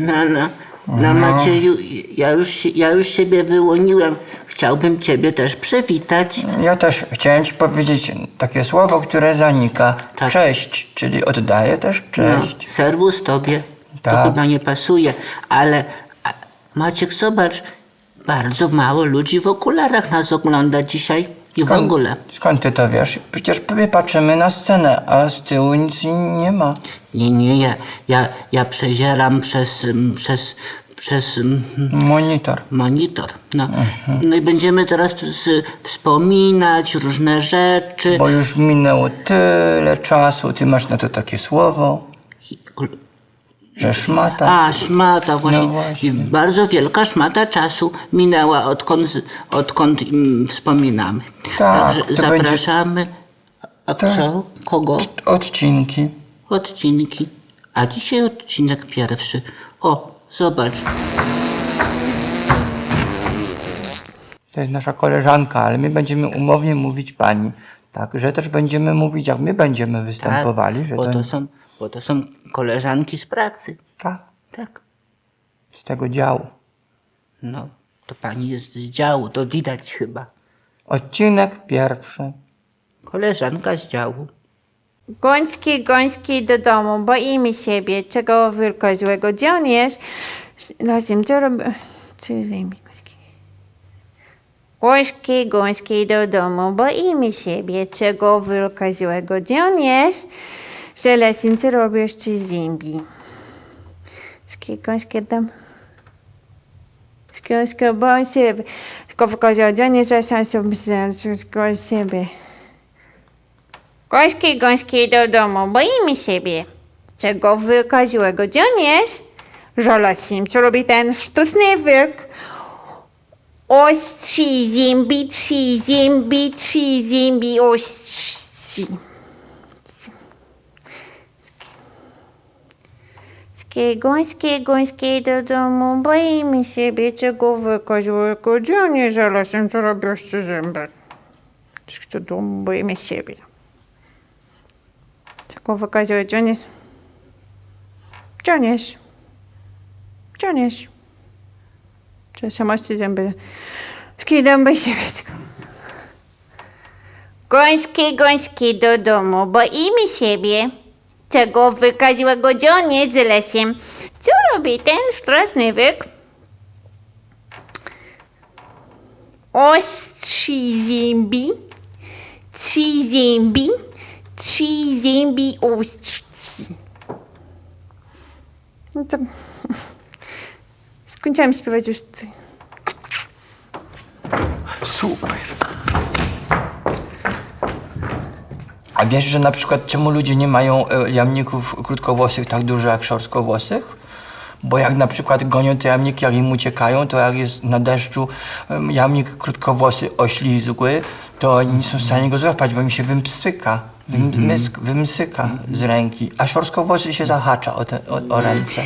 No, no, no Macieju, ja już, się- ja już siebie wyłoniłem. Chciałbym ciebie też przywitać. Ja też chciałem ci powiedzieć takie słowo, które zanika. Tak. Cześć, czyli oddaję też cześć. No, serwus tobie. To Tak. chyba nie pasuje, ale a, Maciek, zobacz, bardzo mało ludzi w okularach nas ogląda dzisiaj i w ogóle. Skąd ty to wiesz? Przecież my patrzymy na scenę, a z tyłu nic nie ma. Nie, nie, ja, ja, ja przezieram przez, ym, przez, przez ym, Monitor. monitor. No. Mhm. no i będziemy teraz z, wspominać różne rzeczy. Bo już minęło tyle czasu, ty masz na to takie słowo, że szmata. A, szmata, właśnie. No właśnie. Bardzo wielka szmata czasu minęła, odkąd, odkąd im wspominamy. Tak, Także to zapraszamy. A co? Kogo? Odcinki. Odcinki. A dzisiaj odcinek pierwszy. O, zobacz. To jest nasza koleżanka, ale my będziemy umownie mówić pani. Tak, że też będziemy mówić, jak my będziemy występowali, że bo, to, to są, bo to są koleżanki z pracy. tak, Tak. z tego działu. No, to pani jest z działu, to widać chyba. Odcinek pierwszy. Koleżanka z działu. Goński, goński do domu, boimy siebie, czego wielko złego dzioniesz. Razem co robi... Co goński? Goński, goński do domu, boimy siebie, czego wielko złego dzioniesz. Że lesyn co robisz, czy zimbi. Goński dom. Goński, boję siebie. Tylko wykozio dzioniesz, że szansą myśleć, siebie. Gośki, gośki do domu, boimy siebie. Czego wilka złego dzioniesz? Żolosim, co robi ten sztuczny wilk? Ostrzy zimbi, trzy zimbi, trzy zimbi, ostrzy. Gońskie, gońskie, do domu, boimy siebie, czego? Żolosim, co robi ostrzy zęby? Do domu, boimy siebie. Czego wykazuje Johnny's? Johnny's. Johnny's. Czy samości zęby? Skidam by siebie tylko. Do domu, boimy siebie. Czego wykazałego Johnny z lesiem? Co robi ten straszny wyk? Ostrzy zębi, trzy zębi, trzy zębi ostrzy. No to... Skończyłam śpiewać już. Super. A wiesz, że na przykład czemu ludzie nie mają e, jamników krótkowłosych tak dużo jak szorskowłosych? Bo jak na przykład gonią te jamniki, jak im uciekają, to jak jest na deszczu em, jamnik krótkowłosy oślizgły, to oni nie są w stanie go złapać, bo im się wymsyka, wymysk, wymsyka z ręki, a szorskowłosy się zahacza o, te, o, o ręce.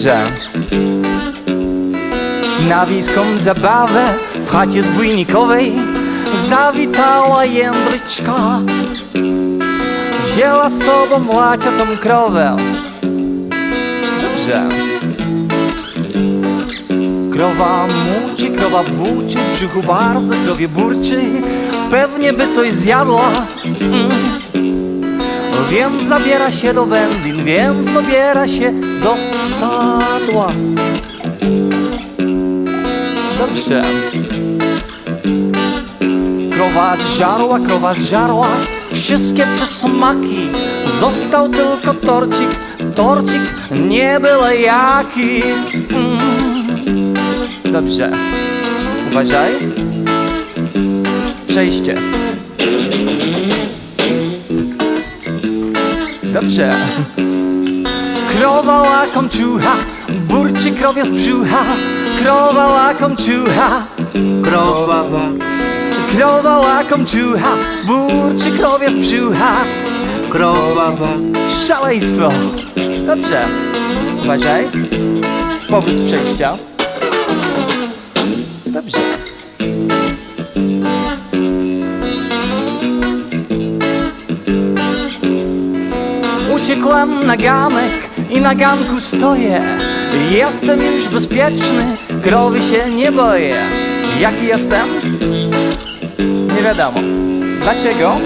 Dobrze. Na wiejską zabawę w chacie zbójnikowej zawitała jędryczka. Wzięła z sobą łaciatą krowę. Dobrze. Krowa muci, krowa buczy, w brzuchu bardzo krowie burczy. Pewnie by coś zjadła. Mm. Więc zabiera się do wędlin, więc dobiera się sadła. Dobrze. Krowa zżarła, krowa zżarła wszystkie przysmaki. Został tylko torcik, torcik nie byle jaki. Mm. Dobrze. Uważaj. Przejście. Dobrze. Krowa łakom ciucha, burczy krowie z brzucha. Krowa łakom ciucha, Krowa, krowa łakom ciucha, burczy krowie z brzucha. krowa, Szaleństwo. Dobrze. Uważaj. Powrót z przejścia. Dobrze. Uciekłam na ganek i na ganku stoję. Jestem już bezpieczny, krowy się nie boję. Jaki jestem? Nie wiadomo. Dlaczego?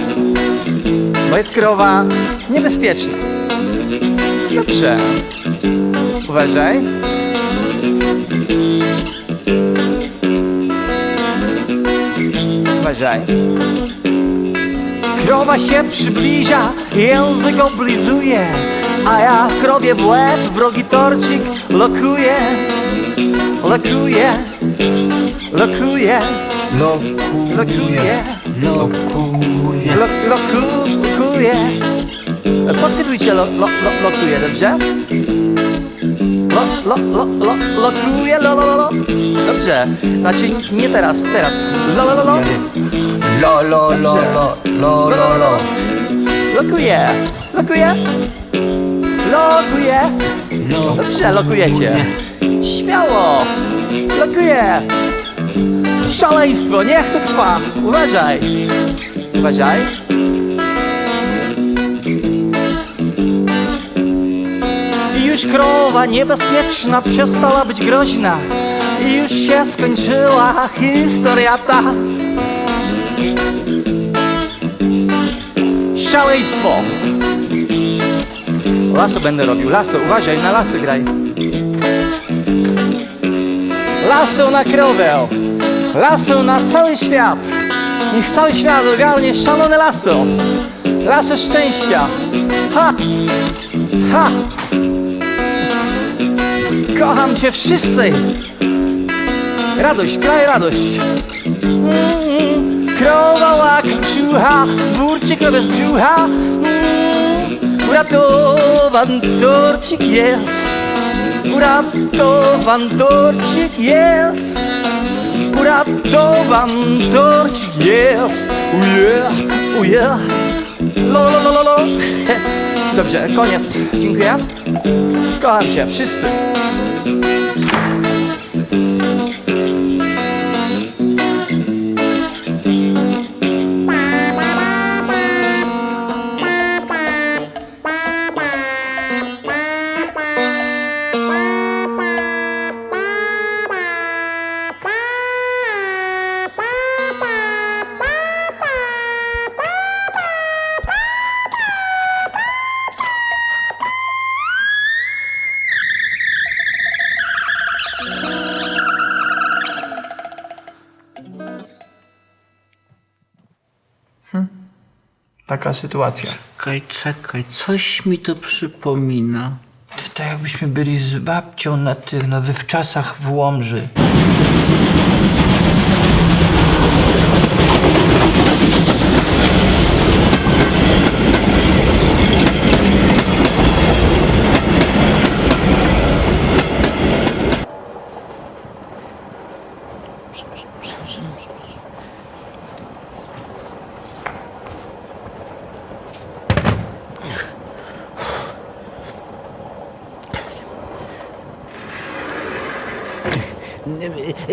Bo jest krowa niebezpieczna. Dobrze. Uważaj. Uważaj. Krowa się przybliża, język oblizuje, a ja krowie w łeb wrogi torcik. Lokuję. Lokuje. Lokuję. Lokuje. Lo, lokuję. Podchwytujcie lo, lo, lo, lokuję, dobrze? Lo, lo, lo, lo, lokuję, lo, lo, lo, lo. Dobrze. Znaczy nie teraz, teraz. Lo, lo, lo, lo. Lo, lo, lo, lo, lo, lo, lo. Lokuję. Lokuję. Lokuję. Dobrze, lokujecie. Śmiało. Lokuję. Szaleństwo, niech to trwa. Uważaj. Uważaj. I już krowa niebezpieczna przestała być groźna. I już się skończyła historia ta. Szaleństwo! Lasso będę robił, lasso, uważaj, na lasso graj. Lasso na krowę, lasso na cały świat. Niech cały świat ogarnie szalone lasso. Lasso szczęścia. Ha! Ha! Kocham cię wszyscy! Radość, kraj radość! Mm, krowa łakom ciucha, burczy krowie z brzucha. Uratowany torcik jest. Uratowany torcik jest. Uratowany torcik jest. Uje, uje. Lo, lo, lo, lo, lo. Dobrze, koniec. Dziękuję. Kocham cię, wszyscy. Sytuacja. Czekaj, czekaj, coś mi to przypomina. To tak jakbyśmy byli z babcią na tych, no wywczasach w Łomży.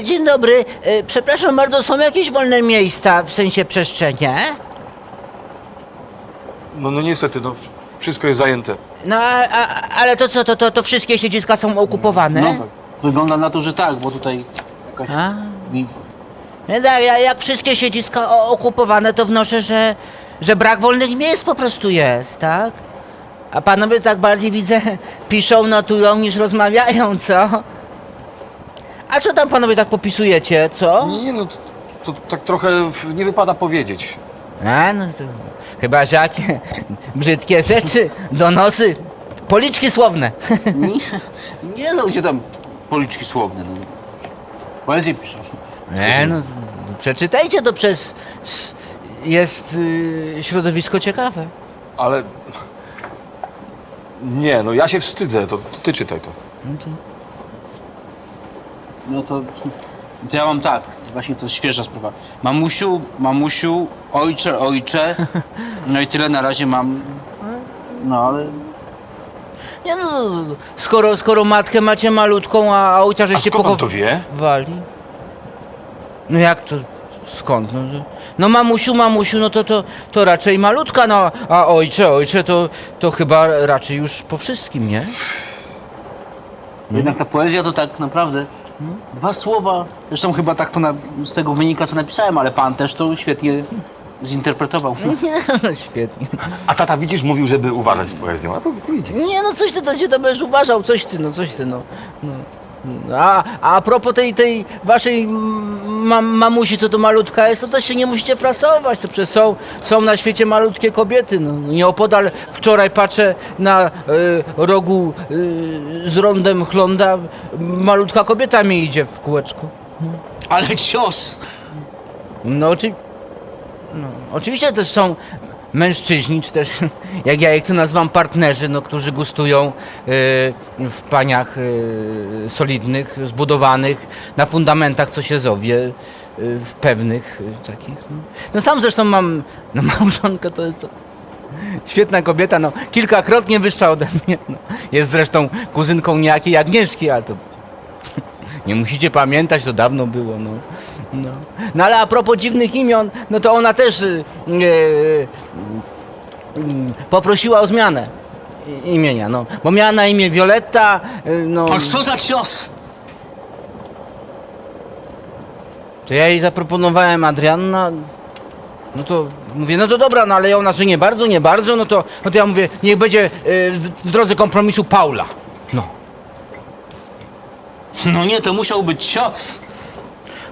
Dzień dobry, e, przepraszam bardzo, są jakieś wolne miejsca, w sensie przestrzenie? No, no niestety, no wszystko jest zajęte. No, a, a, ale to co, to, to, to wszystkie siedziska są okupowane? No. Wygląda na to, że tak, bo tutaj jakaś... A? wi- No tak, ja, jak wszystkie siedziska o, okupowane, to wnoszę, że, że brak wolnych miejsc po prostu jest, tak? A panowie tak bardziej widzę, piszą, notują niż rozmawiają, co? A co tam panowie tak popisujecie, co? Nie, no to, to tak trochę w- nie wypada powiedzieć. A, no to chyba, że jakie brzydkie rzeczy, donosy, policzki słowne. Nie, nie no, gdzie tam policzki słowne, no. Poezję piszę. Nie, no, przeczytajcie to przez... s- Jest y, środowisko ciekawe. Ale... Nie, no ja się wstydzę, to, to ty czytaj to. No to, to ja mam tak, właśnie to świeża sprawa. Mamusiu, mamusiu, ojcze, ojcze. No i tyle na razie mam. No ale. Nie no, skoro, skoro matkę macie malutką, a a ojca A żeście skąd on to wie? Wali. No jak to? Skąd? No, to- no mamusiu, mamusiu, no to, to, to raczej malutka, no a ojcze, ojcze, to, to chyba raczej już po wszystkim, nie? Jednak ta poezja to tak naprawdę. Dwa słowa. Zresztą chyba tak to na, z tego wynika, co napisałem, ale pan też to świetnie zinterpretował. No świetnie. A tata widzisz, mówił, żeby uważać z poezją. A to widzisz. Nie no, coś ty to cię to będziesz uważał, coś ty, no coś ty, no. no. A, a propos tej, tej waszej mam, mamusi, to to malutka jest, to też się nie musicie frasować, to przecież są, są na świecie malutkie kobiety, no. Nieopodal wczoraj patrzę na y, rogu y, z rondem chlonda, malutka kobieta mi idzie w kółeczku. Ale cios! No, oczy... no oczywiście też są mężczyźni, czy też jak ja ich tu nazywam partnerzy, no, którzy gustują y, w paniach y, solidnych, zbudowanych na fundamentach, co się zowie, y, w pewnych takich. No. no sam zresztą mam, no małżonkę to jest to świetna kobieta, no kilkakrotnie wyższa ode mnie. No. Jest zresztą kuzynką niejakiej Agnieszki, ale to nie musicie pamiętać, to dawno było, no. No, no ale a propos dziwnych imion, no to ona też y, y, y, poprosiła o zmianę i- imienia, no. Bo miała na imię Violetta, y, no. A co za cios! To ja jej zaproponowałem Adrianna. No to mówię, no to dobra, no ale ona, że nie bardzo, nie bardzo, no to, no to ja mówię, niech będzie y, w, w drodze kompromisu Paula. No. No nie, to musiał być cios.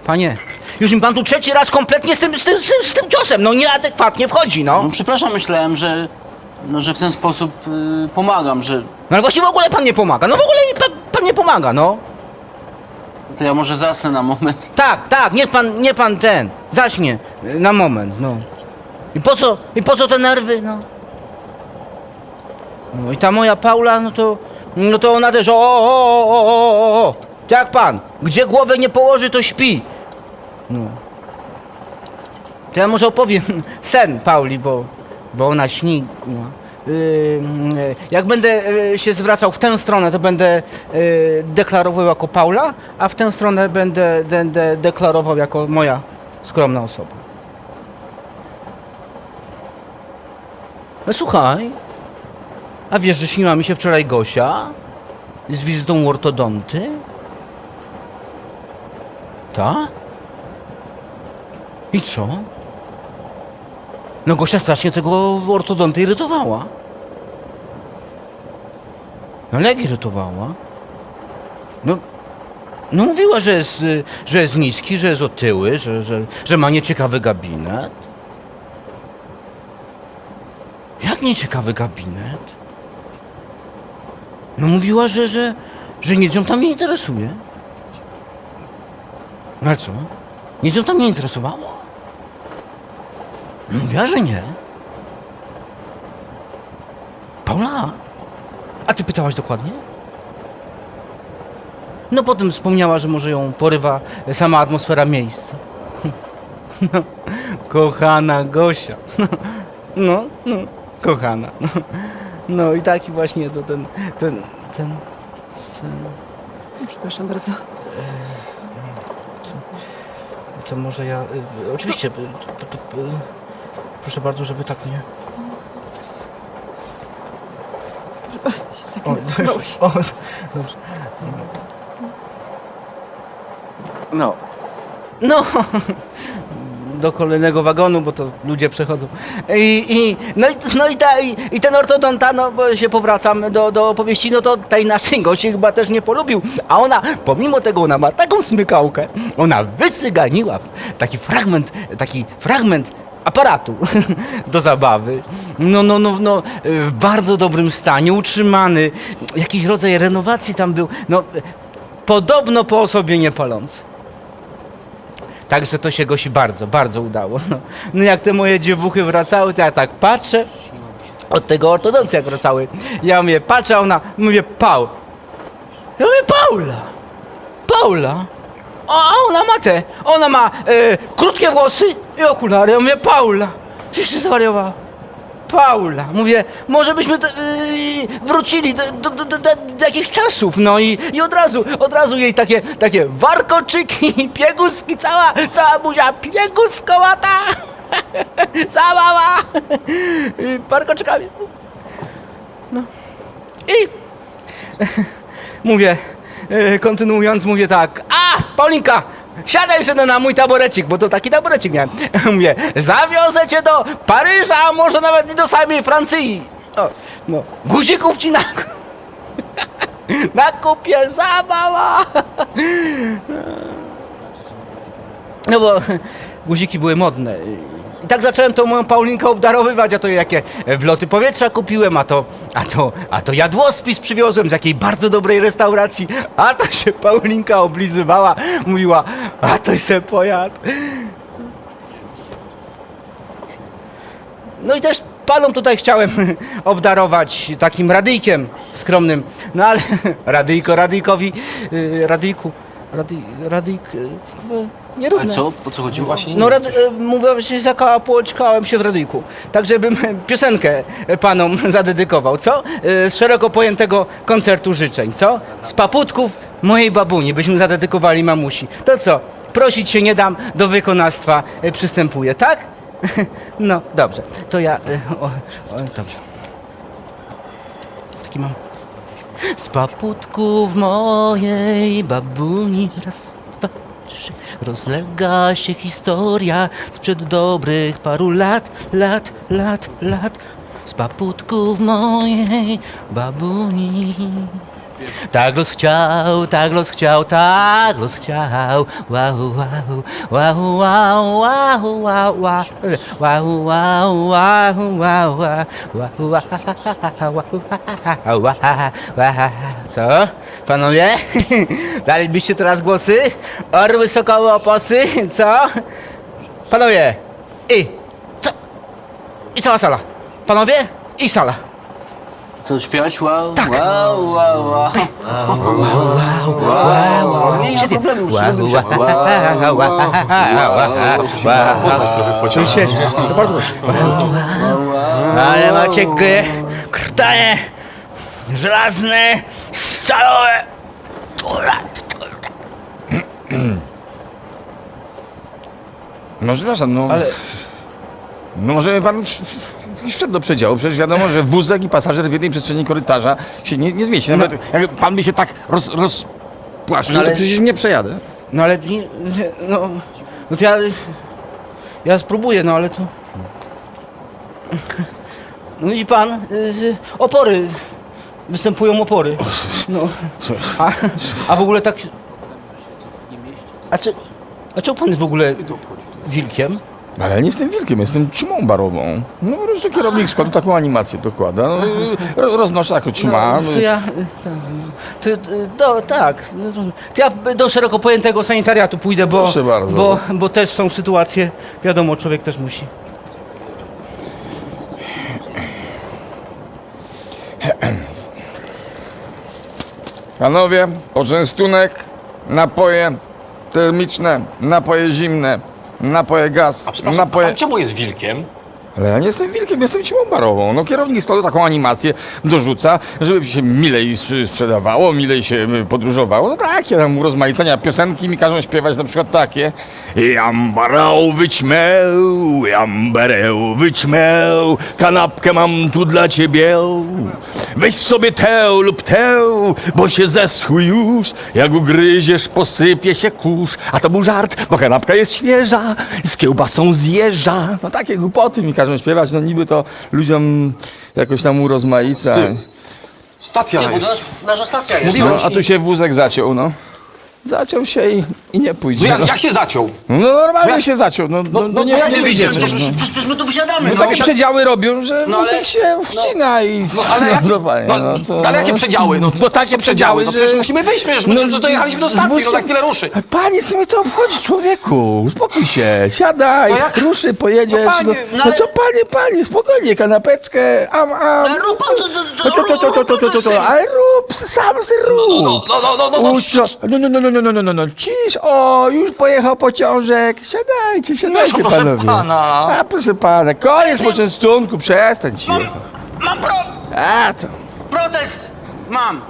Panie, już mi pan tu trzeci raz kompletnie z tym, z tym, z tym, z tym ciosem, no nieadekwatnie wchodzi, no. No przepraszam, myślałem, że. No, że w ten sposób y, pomagam, że. No ale właśnie w ogóle pan nie pomaga, no w ogóle nie, pan, pan nie pomaga, no. To ja może zasnę na moment. Tak, tak, niech pan, nie pan ten, zaśnie y, na moment, no. I po co, i po co te nerwy, no? No i ta moja Paula, no to, no to ona też, o, o, o, o, o, o, o. Jak pan, gdzie głowę nie położy, to śpi. No. To ja może opowiem sen Pauli, bo, bo ona śni, no. Yy, jak będę yy, się zwracał w tę stronę, to będę yy, deklarował jako Paula, a w tę stronę będę, będę deklarował jako moja skromna osoba. No słuchaj, a wiesz, że śniła mi się wczoraj Gosia z wizytą u ortodonty? Ta? I co? No Gosia strasznie tego ortodonty irytowała. No jak irytowała? No, no mówiła, że jest, że jest niski, że jest otyły, że, że, że ma nieciekawy gabinet. Jak nieciekawy gabinet? No mówiła, że, że, że nic ją tam nie interesuje. No ale co? Nic ją tam nie interesowało? Mówiła, że nie. Paula, a ty pytałaś dokładnie? No potem wspomniała, że może ją porywa sama atmosfera miejsca. No, kochana Gosia. No, no, kochana. No, no i taki właśnie to ten, ten, ten sen. Przepraszam bardzo. To może ja. Y, oczywiście. Y, to, to, y, proszę bardzo, żeby tak nie. O, dobrze, o, dobrze. No. No. Do kolejnego wagonu, bo to ludzie przechodzą. I, i, no, i, no i, ta, i, i ten ortodonta, no bo się powracam do, do opowieści, no to tej naszej gości chyba też nie polubił. A ona, pomimo tego, ona ma taką smykałkę, ona wycyganiła taki fragment, taki fragment aparatu do zabawy. No, no, no, no, w bardzo dobrym stanie, utrzymany. Jakiś rodzaj renowacji tam był. No, podobno po osobie nie palący. Także to się Gosi bardzo, bardzo udało. No, no jak te moje dziewuchy wracały, to ja tak patrzę, od tego ortodontu jak wracały. Ja mówię, patrzę, a ona, mówię, Paul. Ja mówię, Paula! Paula! A a ona ma te, ona ma e, krótkie włosy i okulary. Ja mówię, Paula! Czyś ty zwariowała? Paula, mówię, może byśmy yy, wrócili do, do, do, do, do jakichś czasów, no i, i od razu, od razu jej takie, takie warkoczyki, pieguski, cała, cała buzia pieguskowata, cała mała, warkoczykami. No. I mówię, yy, kontynuując, mówię tak, a, Paulinka, siadaj sobie na mój taborecik, bo to taki taborecik miałem. Mówię, zawiozę cię do Paryża, a może nawet i do samej Francji. O, no, guzików ci na... nakupię za mała. No bo guziki były modne. I tak zacząłem tą moją Paulinkę obdarowywać, a to jakie wloty powietrza kupiłem, a to, a to, a to jadłospis przywiozłem z jakiej bardzo dobrej restauracji, a to się Paulinka oblizywała, mówiła, a to się pojadł. No i też panom tutaj chciałem obdarować takim radyjkiem skromnym, no ale radyjko radyjkowi, y, radyjku, radyj, radyjk, y, A nierówne. co? O co chodziło? Właśnie No, rad, e, mówię, że się zakapłoczkałem się w radyjku. Tak, żebym piosenkę panom zadedykował, co? E, Z szeroko pojętego koncertu życzeń, co? Z paputków mojej babuni byśmy zadedykowali mamusi. To co? Prosić się nie dam, do wykonawstwa e, przystępuję, tak? No, dobrze. To ja... e, O, o, dobrze. Taki mam... Z paputków mojej babuni raz, dwa, trzy Rozlega się historia sprzed dobrych paru lat, lat, lat, lat Z paputków mojej babuni tak los chciał, tak los chciał, tak los chciał. Wow, wow, wow, wow, wow, wow, wow. Wow, wow, wow, wow, wow, wow, wow. Co? Panowie? Dalibyście teraz głosy? Orły, sokoły, oposy? Co? Panowie! I! Co? I cała sala. Panowie? I sala. Co śpiewać? Wow, wow, wow, wow. Nie, nie ma problemu, już lubię się. Poznać trochę w pociągu. To bardzo dobrze. Ale macie gry krtanie, żelazne, stalowe. No przepraszam, no... Ale... No może pan w- wszedł do przedziału. Przecież wiadomo, że wózek i pasażer w jednej przestrzeni korytarza się nie, nie zmieści. Nawet jak pan by się tak roz, rozpłaszczył, No ale- to przecież nie przejadę. No ale nie, nie, no, no to ja, ja spróbuję, no ale to... No widzi pan, y, opory, występują opory. No, a, a w ogóle tak... A, czy, a czemu pan jest w ogóle wilkiem? Ale ja nie jestem wilkiem, jestem ćmą barową. No po prostu kierownik składu taką animację dokłada. No, ro- roznoszę taką ćma. No, to ja... To, do, tak. no to- To ja do szeroko pojętego sanitariatu pójdę, bo, Proszę bardzo. bo, bo też są sytuacje, wiadomo, człowiek też musi. Panowie, poczęstunek, napoje termiczne, napoje zimne, napoje gaz, A przepraszam, a napoje... pan czemu jest wilkiem? Ale ja nie jestem wilkiem, jestem ćmą barową. No kierownik składu taką animację dorzuca, żeby się milej sprzedawało, milej się y, podróżowało. No takie tam urozmaicenia piosenki mi każą śpiewać na przykład takie. Jam barowy ćmeł, jam barowy ćmeł, kanapkę mam tu dla ciebie. Weź sobie tę lub tę, bo się zeschł już. Jak ugryziesz, posypie się kurz. A to był żart, bo kanapka jest świeża, z kiełbasą zjeżdża. No takie głupoty mi każą śpiewać, no niby to ludziom jakoś tam urozmaica. Stacja Ty, bo jest. nasz, nasza stacja jest. No, a tu się wózek zaciął, no. Zaciął się i, i nie pójdzie. No jak, no. jak się zaciął? No normalnie jak- się zaciął, no, no, no, no nie, jak nie nie wyjdziemy. wyjdziemy? no. Przecież, przecież my tu wysiadamy, No no. takie przedziały robią, że No no, ale- się wcina i... No ale, jak, Normalnie, no, no to- ale jakie przedziały? No, No takie co przedziały, no że- przecież musimy wyjść, przecież my No, dojechaliśmy do z stacji, no za chwilę ruszy. Panie, co mnie to obchodzi, człowieku? Uspokój się, siadaj, No jak- ruszy, pojedziesz. No panie, no, no no ale- co panie, panie, spokojnie, kanapeczkę, am, am. Ale rób to- to- to, to, to, to, to, to, to, ale rób, sam se rób. No, no, no, no, no, no, Uś, no, no, no, no, no, no, no, no, no, cisz, o, już pojechał pociążek, siadajcie, siadajcie, No, proszę panowie. pana. A, proszę pana, koniec poczęstunku, przestań ci. Mam, mam pro, A, to... protest! Mam!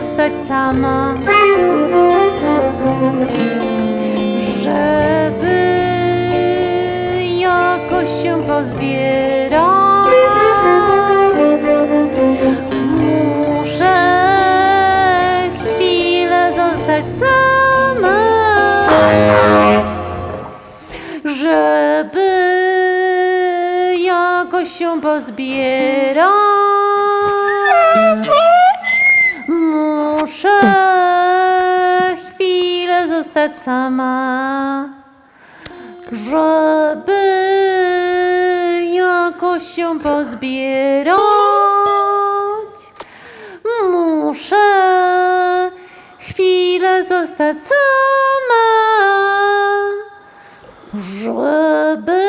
Zostać sama, żeby jakoś się pozbierać. Muszę chwilę zostać sama, żeby jakoś się pozbierać. Chwilę zostać sama, żeby jakoś się pozbierać. Muszę chwilę zostać sama, żeby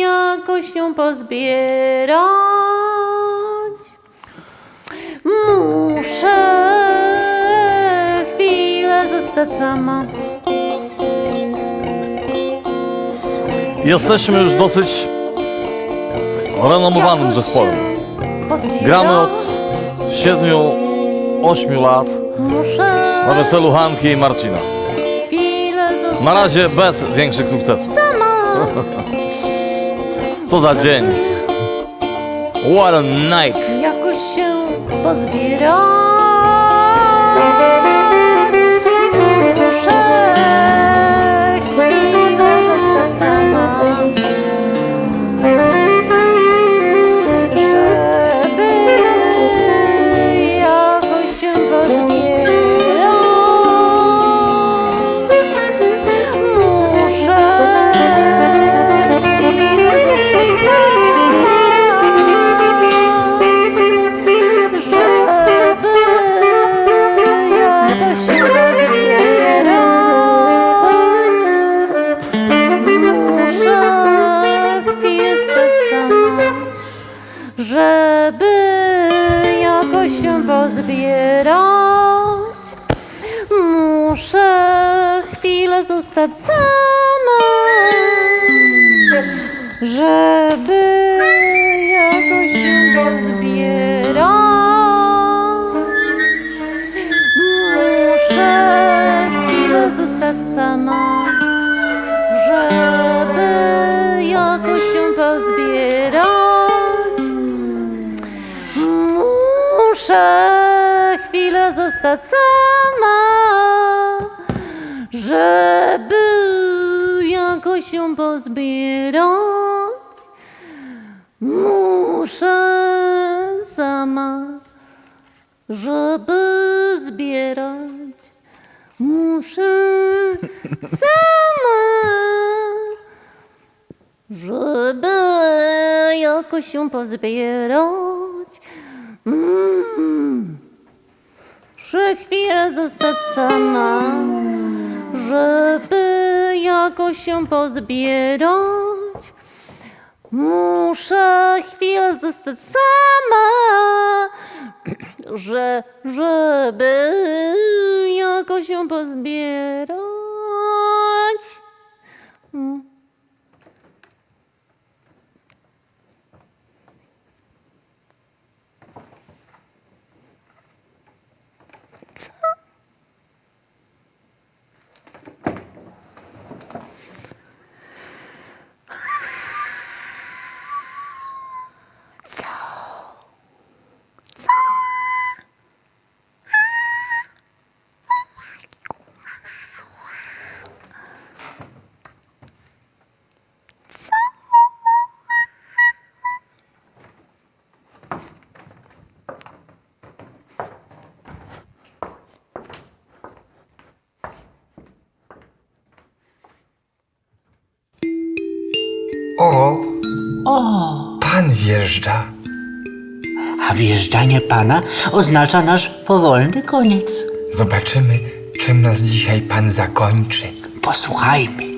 jakoś się pozbierać. Zostać sama. Jesteśmy już dosyć renomowanym zespołem. Gramy od 7-8 lat na weselu Hanki i Marcina. Na razie bez większych sukcesów. Co za dzień. What a night. Jakoś się pozbiera. Zostać sama, żeby jakoś się pozbierać. Muszę sama, żeby zbierać. Muszę sama, żeby jakoś się pozbierać. Mm. Muszę chwilę zostać sama, żeby jakoś się pozbierać. Muszę chwilę zostać sama, że, żeby jakoś się pozbierać. Mm. O! Pan wjeżdża. A wjeżdżanie pana oznacza nasz powolny koniec. Zobaczymy, czym nas dzisiaj pan zakończy. Posłuchajmy.